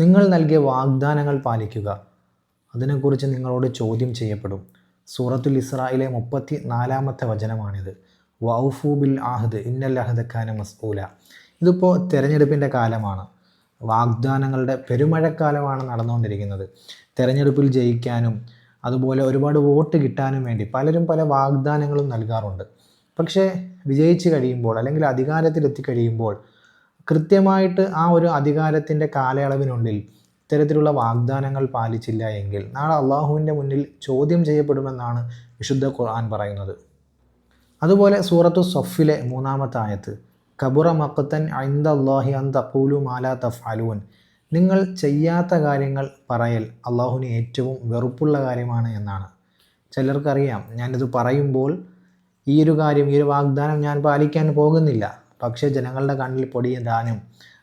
നിങ്ങൾ നൽകിയ വാഗ്ദാനങ്ങൾ പാലിക്കുക. അതിനെക്കുറിച്ച് നിങ്ങളോട് ചോദ്യം ചെയ്യപ്പെടും. സൂറത്തുൽ ഇസ്രായിലെ മുപ്പത്തി നാലാമത്തെ വചനമാണിത്. വൗഫു ബിൽ ആഹദ് ഇന്നൽ അഹദ് ഖാന മസ്ഊല. ഇതിപ്പോൾ തിരഞ്ഞെടുപ്പിന്റെ കാലമാണ്. വാഗ്ദാനങ്ങളുടെ പെരുമഴക്കാലമാണ് നടന്നുകൊണ്ടിരിക്കുന്നത്. തിരഞ്ഞെടുപ്പിൽ ജയിക്കാനും അതുപോലെ ഒരുപാട് വോട്ട് കിട്ടാനും വേണ്ടി പലരും പല വാഗ്ദാനങ്ങളും നൽകാറുണ്ട്. പക്ഷേ വിജയിച്ച് കഴിയുമ്പോൾ അല്ലെങ്കിൽ അധികാരത്തിലെത്തി കഴിയുമ്പോൾ കൃത്യമായിട്ട് ആ ഒരു അധികാരത്തിന്റെ കാലയളവിനുള്ളിൽ ഇത്തരത്തിലുള്ള വാഗ്ദാനങ്ങൾ പാലിച്ചില്ല എങ്കിൽ നാളെ അള്ളാഹുവിന്റെ മുന്നിൽ ചോദ്യം ചെയ്യപ്പെടുമെന്നാണ് വിശുദ്ധ ഖുർആൻ പറയുന്നത്. അതുപോലെ സൂറത്തു സൊഫിലെ മൂന്നാമത്തെ ആയത്ത് കബുറ മക്കത്തൻ ഐന്ദ അള്ളാഹി അൻ തഖൂലു മാലാ തഫാലൂൻ നിങ്ങൾ ചെയ്യാത്ത കാര്യങ്ങൾ പറയൽ അള്ളാഹുവിന് ഏറ്റവും വെറുപ്പുള്ള കാര്യമാണ് എന്നാണ്. ചിലർക്കറിയാം ഞാനിത് പറയുമ്പോൾ ഈ ഒരു കാര്യം ഈ ഒരു വാഗ്ദാനം ഞാൻ പാലിക്കാൻ പോകുന്നില്ല. പക്ഷേ ജനങ്ങളുടെ കണ്ണിൽ പൊടിയിടാനും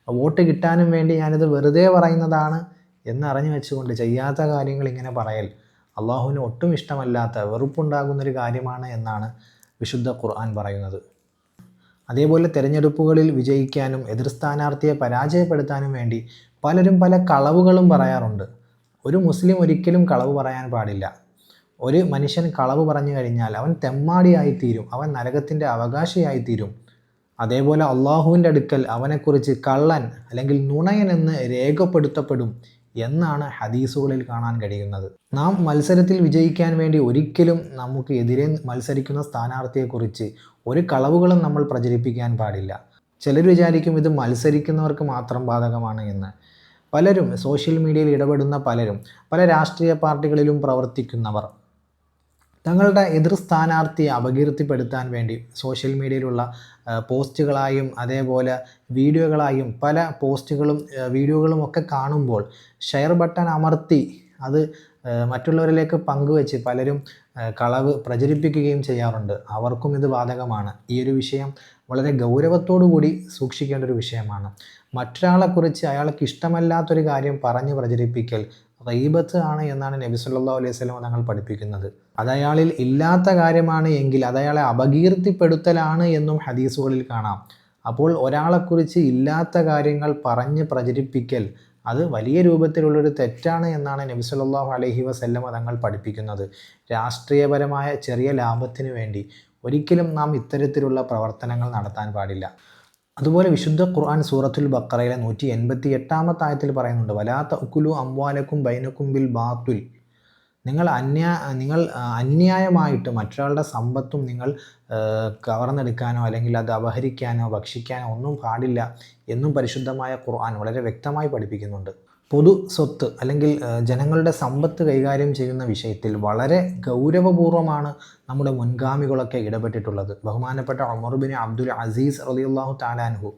വോട്ട് കിട്ടാനും വേണ്ടി ഞാനിത് വെറുതെ പറയുന്നതാണ് എന്നറിഞ്ഞു വെച്ചുകൊണ്ട് ചെയ്യാത്ത കാര്യങ്ങൾ ഇങ്ങനെ പറയൽ. അള്ളാഹുവിന് ഒട്ടും ഇഷ്ടമല്ലാത്ത വെറുപ്പുണ്ടാകുന്നൊരു കാര്യമാണ് എന്നാണ് വിശുദ്ധ ഖുർആൻ പറയുന്നത്. അതേപോലെ തിരഞ്ഞെടുപ്പുകളിൽ വിജയിക്കാനും എതിർ സ്ഥാനാർത്ഥിയെ പരാജയപ്പെടുത്താനും വേണ്ടി പലരും പല കളവുകളും പറയാറുണ്ട്. ഒരു മുസ്ലിം ഒരിക്കലും കളവ് പറയാൻ പാടില്ല. ഒരു മനുഷ്യൻ കളവ് പറഞ്ഞു കഴിഞ്ഞാൽ അവൻ തെമ്മാടിയായിത്തീരും. അവൻ നരകത്തിന്റെ അവകാശിയായിത്തീരും. അതേപോലെ അള്ളാഹുവിന്റെ അടുക്കൽ അവനെക്കുറിച്ച് കള്ളൻ അല്ലെങ്കിൽ നുണയൻ എന്ന് രേഖപ്പെടുത്തപ്പെടും എന്നാണ് ഹദീസുകളിൽ കാണാൻ കഴിയുന്നത്. നാം മത്സരത്തിൽ വിജയിക്കാൻ വേണ്ടി ഒരിക്കലും നമുക്ക് എതിരെ മത്സരിക്കുന്ന സ്ഥാനാർത്ഥിയെക്കുറിച്ച് ഒരു കളവുകളും നമ്മൾ പ്രചരിപ്പിക്കാൻ പാടില്ല. ചിലർ വിചാരിക്കും ഇത് മത്സരിക്കുന്നവർക്ക് മാത്രം ബാധകമാണ് എന്ന്. പലരും സോഷ്യൽ മീഡിയയിൽ ഇടപെടുന്ന പലരും പല രാഷ്ട്രീയ പാർട്ടികളിലും പ്രവർത്തിക്കുന്നവർ തങ്ങളുടെ എതിർ സ്ഥാനാർത്ഥിയെ അപകീർത്തിപ്പെടുത്താൻ വേണ്ടി സോഷ്യൽ മീഡിയയിലുള്ള പോസ്റ്റുകളായും അതേപോലെ വീഡിയോകളായും പല പോസ്റ്റുകളും വീഡിയോകളും ഒക്കെ കാണുമ്പോൾ ഷെയർ ബട്ടൺ അമർത്തി അത് മറ്റുള്ളവരിലേക്ക് പങ്കുവെച്ച് പലരും കളവ് പ്രചരിപ്പിക്കുകയും ചെയ്യാറുണ്ട്. അവർക്കും ഇത് ബാധകമാണ്. ഈ ഒരു വിഷയം വളരെ കൂടി സൂക്ഷിക്കേണ്ട ഒരു വിഷയമാണ്. മറ്റൊരാളെക്കുറിച്ച് അയാൾക്ക് ഇഷ്ടമല്ലാത്തൊരു കാര്യം പറഞ്ഞ് പ്രചരിപ്പിക്കൽ റീബത്ത് ആണ് എന്നാണ് നബി സല്ലാ അലൈഹി വസല്ലം തങ്ങൾ പഠിപ്പിക്കുന്നത്. അതയാളിൽ ഇല്ലാത്ത കാര്യമാണ് എങ്കിൽ അത് അയാളെ അപകീർത്തിപ്പെടുത്തലാണ് എന്നും ഹദീസുകളിൽ കാണാം. അപ്പോൾ ഒരാളെക്കുറിച്ച് ഇല്ലാത്ത കാര്യങ്ങൾ പറഞ്ഞ് പ്രചരിപ്പിക്കൽ അത് വലിയ രൂപത്തിലുള്ളൊരു തെറ്റാണ് എന്നാണ് നബി സല്ലല്ലാഹു അലൈഹി വസല്ലമ തങ്ങൾ പഠിപ്പിക്കുന്നത്. രാഷ്ട്രീയപരമായ ചെറിയ ലാഭത്തിന് വേണ്ടി ഒരിക്കലും നാം ഇത്തരത്തിലുള്ള പ്രവർത്തനങ്ങൾ നടത്താൻ പാടില്ല. അതുപോലെ വിശുദ്ധ ഖുർആൻ സൂറത്തുൽ ബക്കറയിലെ നൂറ്റി എൺപത്തി എട്ടാമത്തെ ആയത്തിൽ പറയുന്നുണ്ട് വലാത്ത ഉക്കുലു അംവാലക്കും ബൈനക്കും ബിൽ ബാത്തുൽ. നിങ്ങൾ അന്യാ നിങ്ങൾ അന്യായമായിട്ട് മറ്റൊരാളുടെ സമ്പത്തും നിങ്ങൾ കവർന്നെടുക്കാനോ അല്ലെങ്കിൽ അത് അപഹരിക്കാനോ ഭക്ഷിക്കാനോ ഒന്നും പാടില്ല എന്നും പരിശുദ്ധമായ ഖുർആൻ വളരെ വ്യക്തമായി പഠിപ്പിക്കുന്നുണ്ട്. പൊതു സ്വത്ത് അല്ലെങ്കിൽ ജനങ്ങളുടെ സമ്പത്ത് കൈകാര്യം ചെയ്യുന്ന വിഷയത്തിൽ വളരെ ഗൗരവപൂർവമാണ് നമ്മുടെ മുൻഗാമികളൊക്കെ ഇടപെട്ടിട്ടുള്ളത്. ബഹുമാനപ്പെട്ട ഉമർബിൻ അബ്ദുൽ അസീസ് റളിയല്ലാഹു താലാൻഹു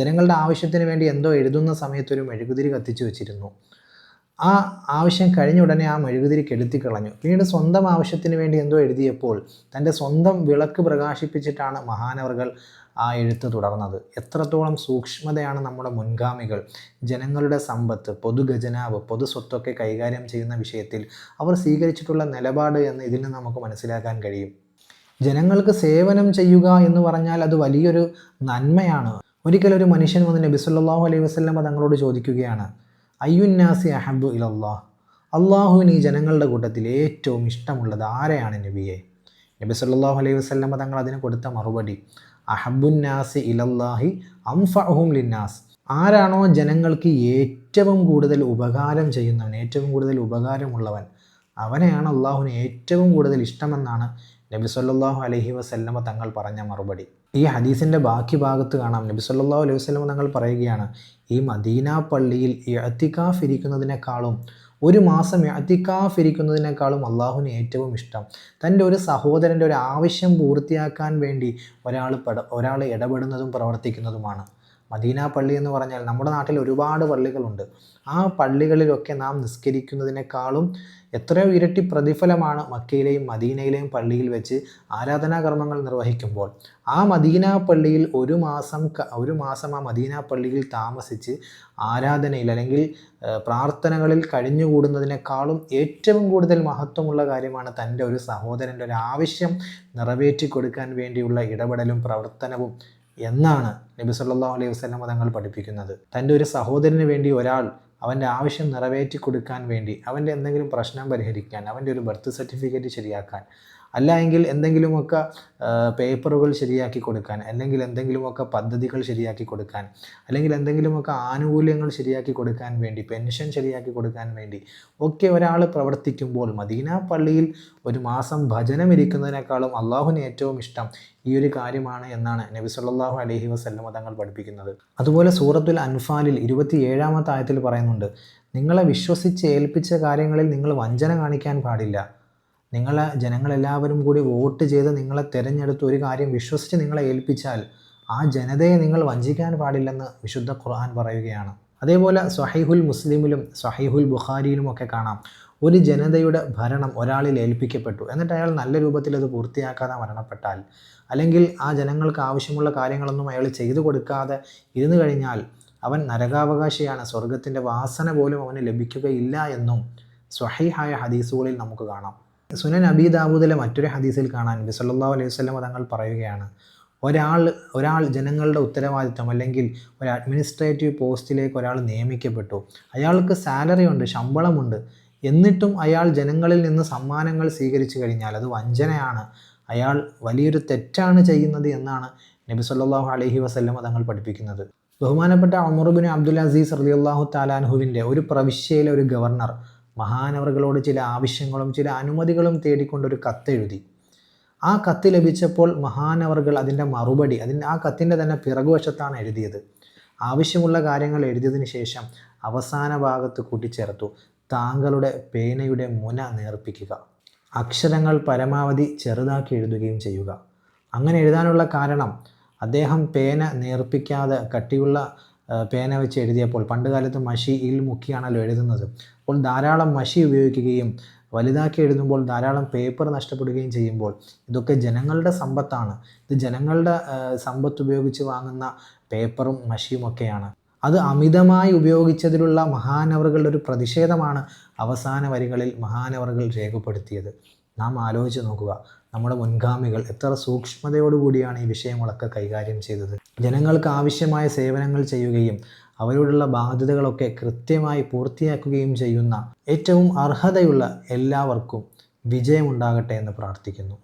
ജനങ്ങളുടെ ആവശ്യത്തിന് വേണ്ടി എന്തോ എഴുതുന്ന സമയത്തൊരു മെഴുകുതിരി കത്തിച്ചു വെച്ചിരുന്നു. ആ ആവശ്യം കഴിഞ്ഞ ഉടനെ ആ മെഴുകുതിരി കെടുത്തിക്കളഞ്ഞു പിന്നീട് സ്വന്തം ആവശ്യത്തിന് വേണ്ടി എന്തോ എഴുതിയപ്പോൾ തന്റെ സ്വന്തം വിളക്ക് പ്രകാശിപ്പിച്ചിട്ടാണ് മഹാനവറുകൾ ആ എഴുത്ത് തുടർന്നത്. എത്രത്തോളം സൂക്ഷ്മതയാണ് നമ്മുടെ മുൻഗാമികൾ. ജനങ്ങളുടെ സമ്പത്ത് പൊതുഖജനാവ് പൊതു സ്വത്തൊക്കെ കൈകാര്യം ചെയ്യുന്ന വിഷയത്തിൽ അവർ സ്വീകരിച്ചിട്ടുള്ള നിലപാട് എന്ന് ഇതിൽ നിന്ന് നമുക്ക് മനസ്സിലാക്കാൻ കഴിയും. ജനങ്ങൾക്ക് സേവനം ചെയ്യുക എന്ന് പറഞ്ഞാൽ അത് വലിയൊരു നന്മയാണ്. ഒരിക്കൽ ഒരു മനുഷ്യൻ വന്ന് നബി സല്ലല്ലാഹു അലൈഹി വസല്ലമ തങ്ങളോട് ചോദിക്കുകയാണ് അയ്യുന്നാസി അഹബു ഇലല്ലാ അള്ളാഹുവിന് ഈ ജനങ്ങളുടെ കൂട്ടത്തിൽ ഏറ്റവും ഇഷ്ടമുള്ളത് ആരെയാണ് നബിയെ? നബി സല്ലല്ലാഹു അലൈഹി വസല്ലമ തങ്ങൾ അതിന് കൊടുത്ത മറുപടി അഹബുന്നാസി ഇലല്ലാഹി അംഫഅഹും ലിന്നാസ്. ആരാണോ ജനങ്ങൾക്ക് ഏറ്റവും കൂടുതൽ ഉപകാരം ചെയ്യുന്നവൻ ഏറ്റവും കൂടുതൽ ഉപകാരമുള്ളവൻ അവനെയാണ് അള്ളാഹുവിന് ഏറ്റവും കൂടുതൽ ഇഷ്ടമെന്നാണ് നബി സല്ലല്ലാഹു അലൈഹി വസല്ലമ തങ്ങൾ പറഞ്ഞ മറുപടി. ഈ ഹദീസിന്റെ ബാക്കി ഭാഗത്ത് കാണാം. നബി സല്ലല്ലാഹു അലൈഹി വസല്ലമ തങ്ങൾ പറയുകയാണ് ഈ മദീന പള്ളിയിൽ ഇഅ്തികാഫ് ഇരിക്കുന്നതിനേക്കാളും ഒരു മാസം അതിക്കാഫിരിക്കുന്നതിനേക്കാളും അള്ളാഹുവിന് ഏറ്റവും ഇഷ്ടം. തന്റെ ഒരു സഹോദരന്റെ ഒരു ആവശ്യം പൂർത്തിയാക്കാൻ വേണ്ടി ഒരാൾ പെട ഒരാൾ ഇടപെടുന്നതും പ്രവർത്തിക്കുന്നതുമാണ്. മദീന പള്ളി എന്ന് പറഞ്ഞാൽ നമ്മുടെ നാട്ടിൽ ഒരുപാട് പള്ളികളുണ്ട്. ആ പള്ളികളിലൊക്കെ നാം നിസ്കരിക്കുന്നതിനേക്കാളും എത്രയോ ഇരട്ടി പ്രതിഫലമാണ് മക്കയിലെയും മദീനയിലെയും പള്ളിയിൽ വെച്ച് ആരാധനാകർമ്മങ്ങൾ നിർവഹിക്കുമ്പോൾ. ആ മദീന പള്ളിയിൽ ഒരു മാസം ഒരു മാസം ആ മദീന പള്ളിയിൽ താമസിച്ച് ആരാധനയിൽ അല്ലെങ്കിൽ പ്രാർത്ഥനകളിൽ കഴിഞ്ഞുകൂടുന്നതിനേക്കാളും ഏറ്റവും കൂടുതൽ മഹത്വമുള്ള കാര്യമാണ് തന്റെ ഒരു സഹോദരന്റെ ഒരു ആവശ്യം നിറവേറ്റി കൊടുക്കാൻ വേണ്ടിയുള്ള ഇടപെടലും പ്രവർത്തനവും. എന്നാണ് നബി സല്ലല്ലാഹു അലൈഹി വസ്ലം തങ്ങൾ പഠിപ്പിക്കുന്നത്. തന്റെ ഒരു സഹോദരന് വേണ്ടി ഒരാൾ അവന്റെ ആവശ്യം നിറവേറ്റി കൊടുക്കാൻ വേണ്ടി അവന്റെ എന്തെങ്കിലും പ്രശ്നം പരിഹരിക്കാൻ അവന്റെ ഒരു ബർത്ത് സർട്ടിഫിക്കറ്റ് ശരിയാക്കാൻ അല്ല എങ്കിൽ എന്തെങ്കിലുമൊക്കെ പേപ്പറുകൾ ശരിയാക്കി കൊടുക്കാൻ അല്ലെങ്കിൽ എന്തെങ്കിലുമൊക്കെ പദ്ധതികൾ ശരിയാക്കി കൊടുക്കാൻ അല്ലെങ്കിൽ എന്തെങ്കിലുമൊക്കെ ആനുകൂല്യങ്ങൾ ശരിയാക്കി കൊടുക്കാൻ വേണ്ടി പെൻഷൻ ശരിയാക്കി കൊടുക്കാൻ വേണ്ടി ഒക്കെ ഒരാൾ പ്രവർത്തിക്കുമ്പോൾ മദീന പള്ളിയിൽ ഒരു മാസം ഭജനം ഇരിക്കുന്നതിനേക്കാളും അള്ളാഹുവിന് ഏറ്റവും ഇഷ്ടം ഈ ഒരു കാര്യമാണ് എന്നാണ് നബി സല്ലാഹു അലഹി വസല്ലമ തങ്ങൾ പഠിപ്പിക്കുന്നത്. അതുപോലെ സൂറത്തുൽ അൻഫാലിൽ ഇരുപത്തി ഏഴാമത്തെ ആയത്തിൽ പറയുന്നുണ്ട് നിങ്ങളെ വിശ്വസിച്ച് ഏൽപ്പിച്ച കാര്യങ്ങളിൽ നിങ്ങൾ വഞ്ചന കാണിക്കാൻ പാടില്ല. നിങ്ങളെ ജനങ്ങളെല്ലാവരും കൂടി വോട്ട് ചെയ്ത് നിങ്ങളെ തിരഞ്ഞെടുത്ത് ഒരു കാര്യം വിശ്വസിച്ച് നിങ്ങളെ ഏൽപ്പിച്ചാൽ ആ ജനതയെ നിങ്ങൾ വഞ്ചിക്കാൻ പാടില്ലെന്ന് വിശുദ്ധ ഖുർആൻ പറയുകയാണ്. അതേപോലെ സ്വഹൈഹുൽ മുസ്ലിമിലും സ്വഹൈഹുൽ ബുഖാരിയിലും ഒക്കെ കാണാം. ഒരു ജനതയുടെ ഭരണം ഒരാളിൽ ഏൽപ്പിക്കപ്പെട്ടു. എന്നിട്ട് അയാൾ നല്ല രൂപത്തിൽ അത് പൂർത്തിയാക്കാതെ മരണപ്പെട്ടാൽ അല്ലെങ്കിൽ ആ ജനങ്ങൾക്ക് ആവശ്യമുള്ള കാര്യങ്ങളൊന്നും അയാൾ ചെയ്തു കൊടുക്കാതെ ഇരുന്നു കഴിഞ്ഞാൽ അവൻ നരകാവകാശിയാണ്. സ്വർഗത്തിന്റെ വാസന പോലും അവന് ലഭിക്കുകയില്ല എന്നും സ്വഹൈഹായ ഹദീസുകളിൽ നമുക്ക് കാണാം. സുനൻ അബി ദാബൂദിലെ മറ്റൊരു ഹദീസിൽ കാണാൻ നബി സല്ലല്ലാഹു അലൈഹി വസല്ലം തങ്ങൾ പറയുകയാണ് ഒരാൾ ഒരാൾ ജനങ്ങളുടെ ഉത്തരവാദിത്തം അല്ലെങ്കിൽ ഒരു അഡ്മിനിസ്ട്രേറ്റീവ് പോസ്റ്റിലേക്ക് ഒരാൾ നിയമിക്കപ്പെട്ടു. അയാൾക്ക് സാലറി ഉണ്ട് ശമ്പളമുണ്ട്. എന്നിട്ടും അയാൾ ജനങ്ങളിൽ നിന്ന് സമ്മാനങ്ങൾ സ്വീകരിച്ചു കഴിഞ്ഞാൽ അത് വഞ്ചനയാണ്. അയാൾ വലിയൊരു തെറ്റാണ് ചെയ്യുന്നത് എന്നാണ് നബി സല്ലാഹു അലഹി വസല്ലം തങ്ങൾ പഠിപ്പിക്കുന്നത്. ബഹുമാനപ്പെട്ട അമറുബിൻ അബ്ദുൽ അസീസ് റളിയല്ലാഹു താലാൻഹുവിന്റെ ഒരു പ്രവിശ്യയിലെ ഒരു ഗവർണർ മഹാനവറുകളോട് ചില ആവശ്യങ്ങളും ചില അനുമതികളും തേടിക്കൊണ്ടൊരു കത്തെഴുതി. ആ കത്ത് ലഭിച്ചപ്പോൾ മഹാനവറുകൾ അതിന്റെ മറുപടി അതിന്റെ ആ കത്തിന്റെ തന്നെ പിറകുവശത്താണ് എഴുതിയത്. ആവശ്യമുള്ള കാര്യങ്ങൾ എഴുതിയതിന് ശേഷം അവസാന ഭാഗത്ത് കൂട്ടിച്ചേർത്തു. താങ്കളുടെ പേനയുടെ മുന നേർപ്പിക്കുക. അക്ഷരങ്ങൾ പരമാവധി ചെറുതാക്കി എഴുതുകയും ചെയ്യുക. അങ്ങനെ എഴുതാനുള്ള കാരണം അദ്ദേഹം പേന നേർപ്പിക്കാതെ കട്ടിയുള്ള പേന വെച്ച് എഴുതിയപ്പോൾ കാലത്ത് മഷിയിൽ മുക്കിയാണല്ലോ എഴുതുന്നത്. അപ്പോൾ ധാരാളം മഷി ഉപയോഗിക്കുകയും വലുതാക്കി എഴുതുമ്പോൾ ധാരാളം പേപ്പർ നഷ്ടപ്പെടുകയും ചെയ്യുമ്പോൾ ഇതൊക്കെ ജനങ്ങളുടെ സമ്പത്താണ്. ഇത് ജനങ്ങളുടെ സമ്പത്ത് ഉപയോഗിച്ച് വാങ്ങുന്ന പേപ്പറും മഷിയും ഒക്കെയാണ്. അത് അമിതമായി ഉപയോഗിച്ചതിലുള്ള മഹാനവറുകളുടെ ഒരു പ്രതിഷേധമാണ് അവസാന വരികളിൽ മഹാനവറുകൾ രേഖപ്പെടുത്തിയത്. നാം ആലോചിച്ച് നോക്കുക. നമ്മുടെ മുൻഗാമികൾ എത്ര സൂക്ഷ്മതയോടുകൂടിയാണ് ഈ വിഷയങ്ങളൊക്കെ കൈകാര്യം ചെയ്തത്. ജനങ്ങൾക്ക് ആവശ്യമായ സേവനങ്ങൾ ചെയ്യുകയും അവരോടുള്ള ബാധ്യതകളൊക്കെ കൃത്യമായി പൂർത്തിയാക്കുകയും ചെയ്യുന്ന ഏറ്റവും അർഹതയുള്ള എല്ലാവർക്കും വിജയമുണ്ടാകട്ടെ എന്ന് പ്രാർത്ഥിക്കുന്നു.